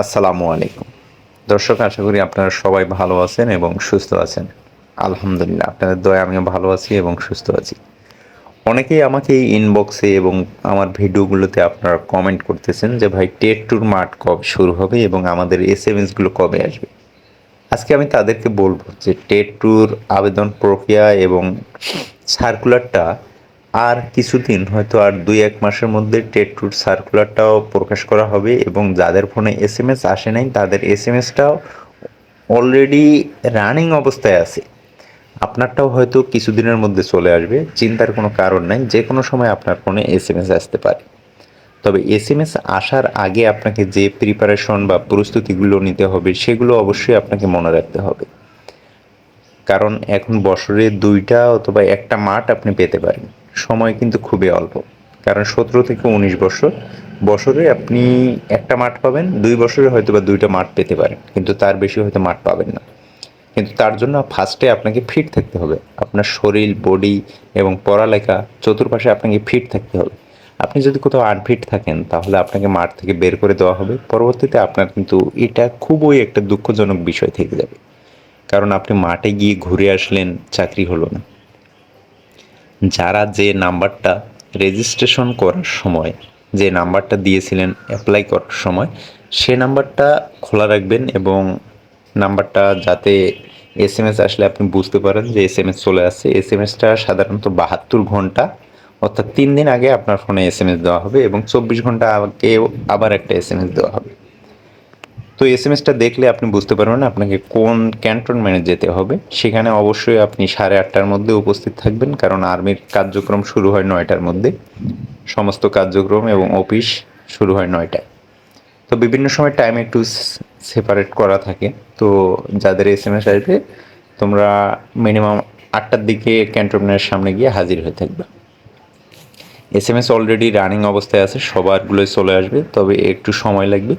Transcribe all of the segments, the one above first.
আসসালামু আলাইকুম। দর্শক, আশা করি আপনারা সবাই ভালো আছেন এবং সুস্থ আছেন। আলহামদুলিল্লাহ, আপনাদের দয়া আমিও ভালো আছি এবং সুস্থ আছি। অনেকেই আমাকে এই ইনবক্সে এবং আমার ভিডিওগুলোতে আপনারা কমেন্ট করতেছেন যে, ভাই টেট টুর মাঠ কবে শুরু হবে এবং আমাদের এস এম এসগুলো কবে আসবে? আজকে আমি তাদেরকে বলব যে টেট টুর আবেদন প্রক্রিয়া এবং সার্কুলারটা আর কিছুদিন, হয়তো আর দুই এক মাসের মধ্যে টেট টুর সার্কুলারটাও প্রকাশ করা হবে এবং যাদের ফোনে এস এম এস আসে নাই, তাদের এস এম এসটাও অলরেডি রানিং অবস্থায় আছে। আপনারটাও হয়তো কিছুদিনের মধ্যে চলে আসবে, চিন্তার কোনো কারণ নাই, যে কোনো সময় আপনার ফোনে এস এম এস আসতে পারে। তবে এস এম এস আসার আগে আপনাকে যে প্রিপারেশন বা প্রস্তুতিগুলো নিতে হবে, সেগুলো অবশ্যই আপনাকে মনে রাখতে হবে। কারণ এখন বছরে দুইটা অথবা একটা মাঠ আপনি পেতে পারেন। সময় কিন্তু খুবই অল্প। কারণ সতেরো থেকে উনিশ বছর, বছরে আপনি একটা মাঠ পাবেন, দুই বছরে হয়তো বা দুইটা মাঠ পেতে পারেন, কিন্তু তার বেশি হয়তো মাঠ পাবেন না। কিন্তু তার জন্য ফার্স্টে আপনাকে ফিট থাকতে হবে। আপনার শরীর, বডি এবং পড়ালেখা চতুর্পাশে আপনাকে ফিট থাকতে হবে। আপনি যদি কোথাও আনফিট থাকেন, তাহলে আপনাকে মাঠ থেকে বের করে দেওয়া হবে। পরবর্তীতে আপনার কিন্তু এটা খুবই একটা দুঃখজনক বিষয় থেকে যাবে। কারণ আপনি মাঠে গিয়ে ঘুরে আসলেন, চাকরি হলো না। যারা যে নাম্বারটা রেজিস্ট্রেশন করার সময়, যে নাম্বারটা দিয়েছিলেন অ্যাপ্লাই করার সময়, সে নাম্বারটা খোলা রাখবেন এবং নাম্বারটা যাতে এস এম এস আসলে আপনি বুঝতে পারেন যে এস এম এস চলে আসছে। এস এম এসটা সাধারণত বাহাত্তর ঘণ্টা, অর্থাৎ তিন দিন আগে আপনার ফোনে এস এম এস দেওয়া হবে এবং চব্বিশ ঘণ্টা আগে আবার একটা এস এম এস দেওয়া হবে। তো এস এম এসটা দেখলে আপনি বুঝতে পারবেন আপনাকে কোন ক্যান্টনমেন্টে যেতে হবে। সেখানে অবশ্যই আপনি সাড়ে আটটার মধ্যে উপস্থিত থাকবেন, কারণ আর্মির কার্যক্রম শুরু হয় নয়টার মধ্যে। সমস্ত কার্যক্রম এবং অফিস শুরু হয় নয়টায়। তো বিভিন্ন সময় টাইম একটু সেপারেট করা থাকে। তো যাদের এস এম এস আসবে, তোমরা মিনিমাম আটটার দিকে ক্যান্টনমেন্টের সামনে গিয়ে হাজির হয়ে থাকবে। S M S already running অবস্থায় আছে, সবারগুলোই চলে আসবে, তবে একটু সময় লাগবে,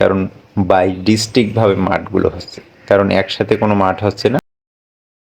কারণ বাই ডিস্ট্রিক্টভাবে মাঠগুলো হচ্ছে। কারণ একসাথে কোনো মাঠ হচ্ছে না।